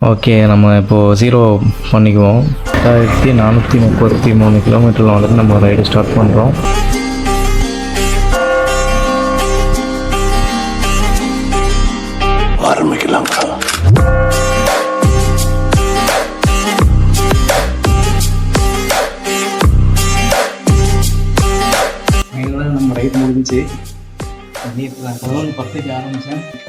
Okay நம்ம இப்போது zero பண்ணிக்குவோம். ரெண்டாயிரத்தி நானூற்றி முப்பத்தி மூணு கிலோமீட்டரில் வந்துட்டு நம்ம ரைடு ஸ்டார்ட் பண்ணுறோம் நம்ம ரைட் பதினொன்று பத்துக்கு ஆரம்பித்தேன்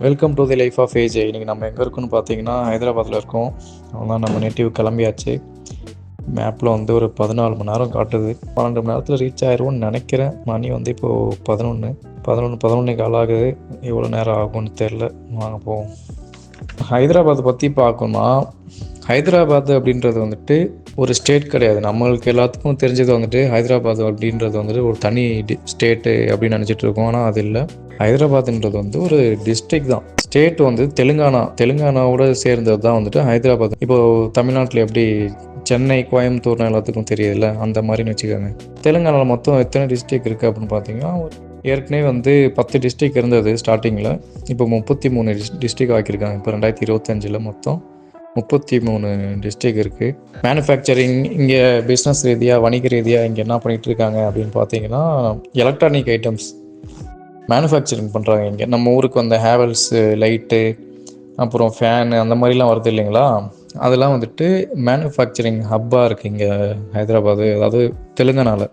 welcome to the life of age இன்றைக்கி நம்ம எங்கே இருக்கோம்னு பார்த்தீங்கன்னா ஹைதராபாத்தில் இருக்கோம். அதான் நம்ம நேட்டிவ் கிளம்பியாச்சு. மேப்பில் வந்து ஒரு பதினாலு மணி நேரம் காட்டுது. பன்னெண்டு மணி நேரத்தில் ரீச் ஆயிரும்னு நினைக்கிறேன். மணி வந்து இப்போது பதினொன்று பதினொன்று பதினொன்னே கால் ஆகுது எவ்வளோ நேரம் ஆகும்னு தெரில வாங்க போவோம். ஹைதராபாத் பற்றி பார்க்கணும்னா ஹைதராபாத் அப்படின்றது வந்துட்டு ஒரு ஸ்டேட் கிடையாது. நம்மளுக்கு எல்லாத்துக்கும் தெரிஞ்சது வந்துட்டு ஹைதராபாத் அப்படின்றது வந்துட்டு ஒரு தனி ஸ்டேட்டு அப்படின்னு நினச்சிட்டு இருக்கோம். ஆனால் அது இல்லை. ஹைதராபாத்ன்றது வந்து ஒரு டிஸ்ட்ரிக்ட் தான். ஸ்டேட் வந்து தெலுங்கானா தெலுங்கானாவோட சேர்ந்தது தான் வந்துட்டு ஹைதராபாத். இப்போ தமிழ்நாட்டில் எப்படி சென்னை கோயம்புத்தூர்னு எல்லாத்துக்கும் தெரியுதுல்ல? அந்த மாதிரின்னு வச்சுக்கோங்க. தெலுங்கானாவில் மொத்தம் எத்தனை டிஸ்ட்ரிக் இருக்குது அப்படின்னு பார்த்தீங்கன்னா ஒரு- ஏற்கனவே வந்து பத்து டிஸ்ட்ரிக் இருந்தது ஸ்டார்டிங்கில் இப்போ முப்பத்தி மூணு டிஸ் டிஸ்ட்ரிக் ஆக்கியிருக்காங்க. இப்போ ரெண்டாயிரத்தி இருபத்தஞ்சில் மொத்தம். முப்பத்தி மூணு டிஸ்ட்ரிக் இருக்குது மேனுஃபேக்சரிங் இங்கே பிஸ்னஸ் ரீதியாக வணிக ரீதியாக இங்கே என்ன பண்ணிகிட்டு இருக்காங்க அப்படின்னு பார்த்தீங்கன்னா எலக்ட்ரானிக் ஐட்டம்ஸ் மேனுஃபேக்சரிங் பண்ணுறாங்க இங்கே. நம்ம ஊருக்கு வந்த ஹேவல்ஸு லைட்டு அப்புறம் ஃபேனு அந்த மாதிரிலாம் வருது இல்லைங்களா? அதெல்லாம் வந்துட்டு மேனுஃபேக்சரிங் ஹப்பாக இருக்குது இங்கே ஹைதராபாத் அதாவது தெலுங்கானாவில்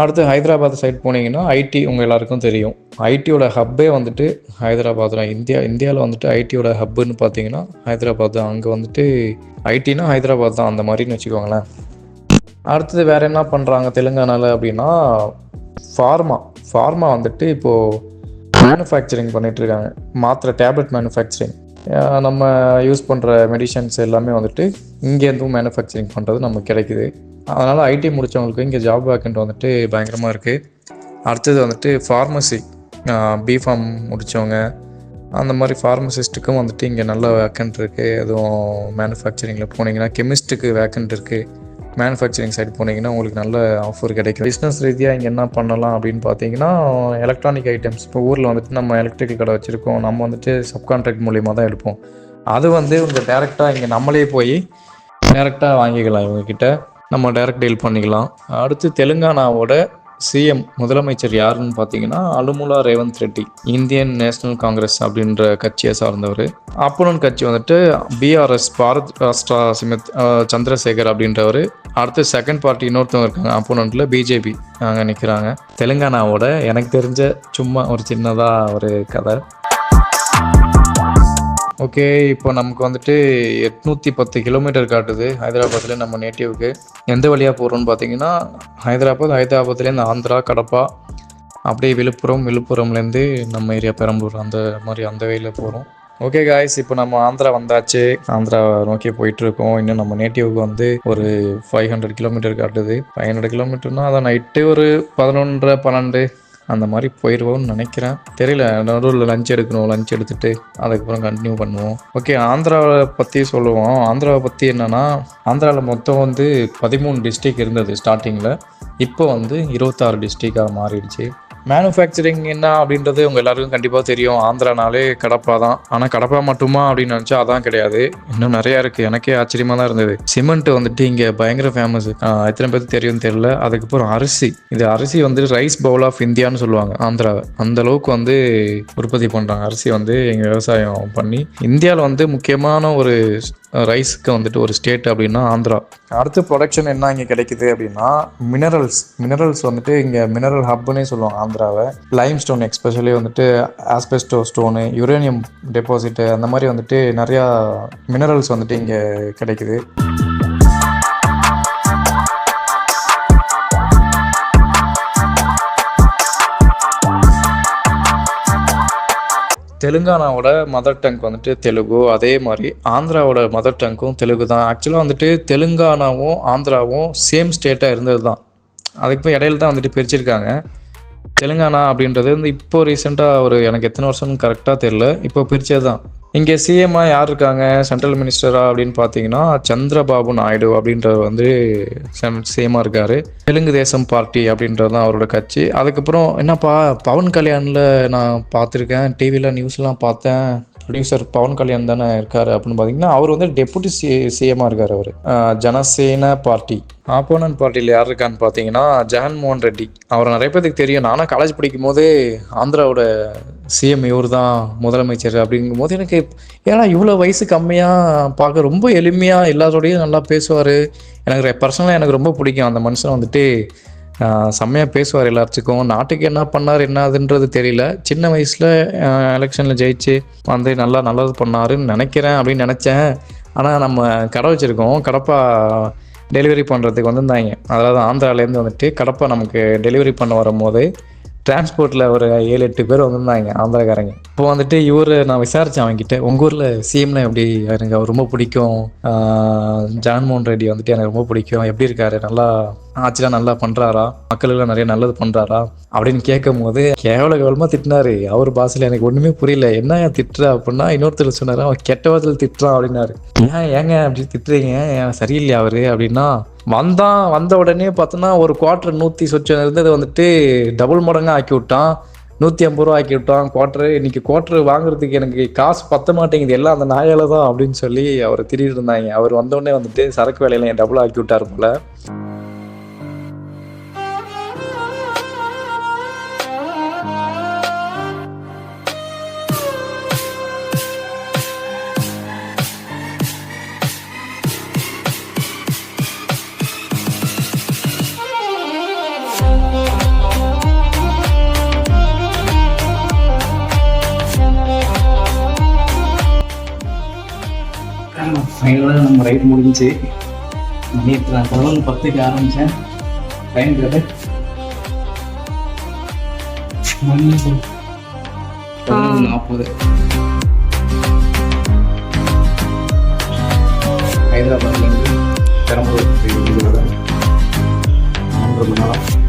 அடுத்து ஹைதராபாத் சைட் போனீங்கன்னா ஐடி உங்கள் எல்லாருக்கும் தெரியும். ஐடியோட ஹப்பே வந்துட்டு ஹைதராபாத் தான். இந்தியா இந்தியாவில் வந்துட்டு ஐடியோட ஹப்புன்னு பார்த்தீங்கன்னா ஹைதராபாத் தான். அங்கே வந்துட்டு ஐடினா ஹைதராபாத் தான். அந்த மாதிரின்னு வச்சுக்கோங்களேன். அடுத்தது வேறு என்ன பண்ணுறாங்க தெலுங்கானாவில் அப்படின்னா ஃபார்மா ஃபார்மா வந்துட்டு இப்போது மேனுஃபேக்சரிங் பண்ணிகிட்ருக்காங்க மாத்திரை டேப்லெட் மேனுஃபேக்சரிங் நம்ம யூஸ் பண்ணுற மெடிசன்ஸ் எல்லாமே வந்துட்டு இங்கேருந்தும் மேனுஃபேக்சரிங் பண்ணுறது நமக்கு கிடைக்குது. அதனால் ஐடி முடித்தவங்களுக்கு இங்கே ஜாப் வேக்கண்ட் வந்துட்டு பயங்கரமாக இருக்குது அடுத்தது வந்துட்டு ஃபார்மசி பிஃபார்ம் முடித்தவங்க அந்த மாதிரி ஃபார்மசிஸ்ட்டுக்கும் வந்துட்டு இங்கே நல்ல வேக்கண்ட் இருக்குது எதுவும் மேனுஃபேக்சரிங்கில் போனீங்கன்னா கெமிஸ்ட்டுக்கு வேக்கண்ட் இருக்குது மேனுஃபேக்சரிங் சைடு போனீங்கன்னா உங்களுக்கு நல்ல ஆஃபர் கிடைக்கும். பிஸ்னஸ் ரீதியாக இங்கே என்ன பண்ணலாம் அப்படின்னு பார்த்தீங்கன்னா எலக்ட்ரானிக் ஐட்டம்ஸ் இப்போ ஊரில் வந்துட்டு நம்ம எலக்ட்ரிக்கல் கடை வச்சுருக்கோம். நம்ம வந்துட்டு சப்கான்ட்ராக்ட் மூலியமாக தான் எடுப்போம். அது வந்து இங்கே டேரெக்டாக இங்கே நம்மளே போய் டேரெக்டாக வாங்கிக்கலாம் இவங்கக்கிட்ட நம்ம டைரக்ட் டீல் பண்ணிக்கலாம். அடுத்து தெலுங்கானாவோட சிஎம் முதலமைச்சர் யாருன்னு பார்த்தீங்கன்னா Anumula Revanth Reddy Indian National Congress அப்படின்ற கட்சியை சார்ந்தவர். அப்போனன் கட்சி வந்துட்டு பிஆர்எஸ் பாரத் ராஷ்டிரா சிமித் சந்திரசேகர் அப்படின்றவர். அடுத்து செகண்ட் பார்ட்டி இன்னொருத்தவங்க இருக்காங்க அப்போனண்ட்டில் பிஜேபி அங்கே நிற்கிறாங்க தெலுங்கானாவோட எனக்கு தெரிஞ்ச சும்மா ஒரு சின்னதாக ஒரு கதை. ஓகே இப்போ நமக்கு வந்துட்டு எட்நூற்றி பத்து கிலோமீட்டர் காட்டுது ஹைதராபாத்தில் நம்ம நேட்டிவ்க்கு எந்த வழியாக போகிறோம்னு பார்த்தீங்கன்னா ஹைதராபாத் ஹைதராபாத்லேருந்து ஆந்திரா கடப்பா அப்படியே விழுப்புரம் விழுப்புரம்லேருந்து நம்ம ஏரியா பெரம்பலூர் அந்த மாதிரி அந்த வழியில் போகிறோம் ஓகே காய்ஸ் இப்போ நம்ம ஆந்திரா வந்தாச்சு. ஆந்திரா நோக்கி போயிட்டு இருக்கோம் இன்னும் நம்ம நேட்டிவ்க்கு வந்து ஒரு ஃபைவ் ஹண்ட்ரட் கிலோமீட்டர் காட்டுது. ஃபைவ் ஹண்ட்ரட் கிலோமீட்டர்னா அதான் நைட்டு ஒரு பதினொன்றரை பன்னெண்டு. அந்த மாதிரி போயிடுவோம்னு நினைக்கிறேன். தெரியல நடுவில் லஞ்ச் எடுக்கணும் லஞ்ச் எடுத்துட்டு அதுக்கப்புறம் கண்டினியூ பண்ணுவோம். ஓகே ஆந்திராவை பற்றி சொல்லுவோம். ஆந்திராவை பற்றி என்னென்னா ஆந்திராவில் மொத்தம் வந்து பதிமூணு டிஸ்ட்ரிக் இருந்தது ஸ்டார்டிங்கில் இப்போ வந்து இருபத்தாறு டிஸ்ட்ரிக்டாக மாறிடுச்சு. மேனுஃபேக்சரிங் என்ன அப்படின்றது உங்கள் எல்லாருக்கும் கண்டிப்பாக தெரியும். ஆந்திரானாலே கடப்பா தான். ஆனால் கடப்பா மட்டுமா அப்படின்னு நினச்சா அதான் கிடையாது. இன்னும் நிறையா இருக்குது எனக்கே ஆச்சரியமாக தான் இருந்தது. சிமெண்ட் வந்துட்டு இங்கே பயங்கர ஃபேமஸ் எத்தனை பேருக்கு தெரியும்னு தெரியல. அதுக்கப்புறம் அரிசி. இது அரிசி வந்து ரைஸ் பவுல் ஆஃப் இந்தியான்னு சொல்லுவாங்க ஆந்திராவை. அந்த அளவுக்கு வந்து உற்பத்தி பண்ணுறாங்க அரிசி வந்து எங்கள் விவசாயம் பண்ணி இந்தியாவில் வந்து முக்கியமான ஒரு ரைஸ்க்கு வந்துட்டு ஒரு ஸ்டேட் அப்படின்னா ஆந்திரா. அடுத்து ப்ரொடக்ஷன் என்ன இங்கே கிடைக்குது அப்படின்னா மினரல்ஸ் மினரல்ஸ் வந்துட்டு இங்கே மினரல் ஹப்புன்னே சொல்லுவாங்க ஆந்திராவை. லைம் ஸ்டோன் எக்ஸ்பெஷலி வந்துட்டு ஆஸ்பெஸ்டோ ஸ்டோனு யுரேனியம் டெபாசிட்டு அந்த மாதிரி வந்துட்டு நிறையா மினரல்ஸ் வந்துட்டு இங்கே கிடைக்குது. தெலுங்கானாவோட மதர் டங் வந்துட்டு தெலுங்கு அதே மாதிரி ஆந்திராவோட மதர் டங்கும் தெலுங்கு தான். ஆக்சுவலாக வந்துட்டு தெலுங்கானாவும் ஆந்திராவும் சேம் ஸ்டேட்டாக இருந்தது தான். அதுக்கு போய் இடையில தான் வந்துட்டு பிரிச்சிருக்காங்க. தெலுங்கானா அப்படின்றது வந்து இப்போ ரீசெண்டாக ஒரு எனக்கு எத்தனை வருஷம்னு கரெக்டாக தெரில இப்போ பிரிச்சது தான். இங்கே சிஎம்மாக யார் இருக்காங்க? சென்ட்ரல் மினிஸ்டரா அப்படின்னு பார்த்தீங்கன்னா சந்திரபாபு நாயுடு அப்படின்றவர் வந்து சிஎம்மாக இருக்கார். தெலுங்கு தேசம் பார்ட்டி அப்படின்றது தான் அவரோட கட்சி. அதுக்கப்புறம் என்னப்பா பவன் கல்யாணில் நான் பார்த்துருக்கேன். டிவியில் நியூஸ்லாம் பார்த்தேன். ப்ரொடியூசர் பவன் கல்யாண் தானே இருக்கார் அப்படின்னு பார்த்தீங்கன்னா அவர் வந்து டெபுட்டி சி சிஎம்மாக இருக்கார் அவர். ஜனசேன பார்ட்டி. ஆப்போனன்ட் பார்ட்டியில் யார் இருக்கான்னு பார்த்தீங்கன்னா ஜெகன்மோகன் ரெட்டி. அவர் நிறைய பேருக்கு தெரியும். நானும் காலேஜ் படிக்கும் போதே ஆந்திராவோட சிஎம் இவர் தான் முதலமைச்சர் அப்படிங்கும் போது எனக்கு ஏன்னா இவ்வளோ வயசு கம்மியாக பார்க்க ரொம்ப எளிமையாக எல்லாரோடையும் நல்லா பேசுவார். எனக்கு பர்சனலாக எனக்கு ரொம்ப பிடிக்கும். அந்த மனுஷன் வந்துட்டு செம்மையாக பேசுவார் எல்லாத்துக்கும் நாட்டுக்கு என்ன பண்ணார் என்னதுன்றது தெரியல. சின்ன வயசில் எலெக்ஷனில் ஜெயிச்சு வந்து நல்லா நல்லது பண்ணாருன்னு நினைக்கிறேன் அப்படின்னு நினச்சேன். ஆனால் நம்ம கடை வச்சுருக்கோம். கடப்பா டெலிவரி பண்ணுறதுக்கு வந்திருந்தாங்க. அதாவது ஆந்திராலேருந்து வந்துட்டு கடப்பா நமக்கு டெலிவரி பண்ண வரும்போது டிரான்ஸ்போர்ட்டில் ஒரு ஏழு எட்டு பேர் வந்திருந்தாங்க ஆந்திராக்காரங்க. இப்போ வந்துட்டு இவர் நான் விசாரித்தேன் அவங்ககிட்ட உங்கள் ஊரில் சிஎம்னா எப்படி? எனக்கு அவர் ரொம்ப பிடிக்கும். ஜான்மோகன் ரெட்டி வந்துட்டு எனக்கு ரொம்ப பிடிக்கும். எப்படி இருக்காரு? நல்லா ஆட்சிலாம் நல்லா பண்ணுறாரா மக்களுக்கெல்லாம் நிறைய நல்லது பண்ணுறாரா அப்படின்னு கேட்கும் போது கேவல கேவலமாக திட்டினாரு. அவர் பாசையில் எனக்கு ஒன்றுமே புரியல. என்ன திட்டுற? அப்படின்னா இன்னொருத்தர் சொன்னார் அவன் கெட்ட வாரத்தில் திட்டுறான் அப்படின்னாரு. ஏன் ஏங்க அப்படி திட்டுறீங்க? ஏன் சரியில்லையா அவர்? அப்படின்னா வந்தான் வந்த உடனே பார்த்தோன்னா ஒரு குவார்டர் நூற்றி சொச்சம் இருந்தது வந்துட்டு டபுள் மடங்காக ஆக்கி விட்டான். நூற்றி ஐம்பது ரூபா ஆக்கி விட்டான் குவார்டரு இன்னைக்கு குவார்ட்ரு வாங்குறதுக்கு எனக்கு காசு பத்த மாட்டேங்குது. எல்லாம் அந்த நாயால தான் அப்படின்னு சொல்லி அவர் திரிட்டு இருந்தாங்க. அவர் வந்தோடனே வந்துட்டு சரக்கு வேலையில டபுள் ஆக்கி விட்டார் போல. ஃபைனலாக நம்ம ரைட் முடிஞ்சு நேற்று நான் பதினொன்று பத்துக்கு ஆரம்பித்தேன் டைம் கேட்டு நாற்பது ஹைதராபாத்லேருந்து பெரம்பலூர் மூன்று மணி நேரம்.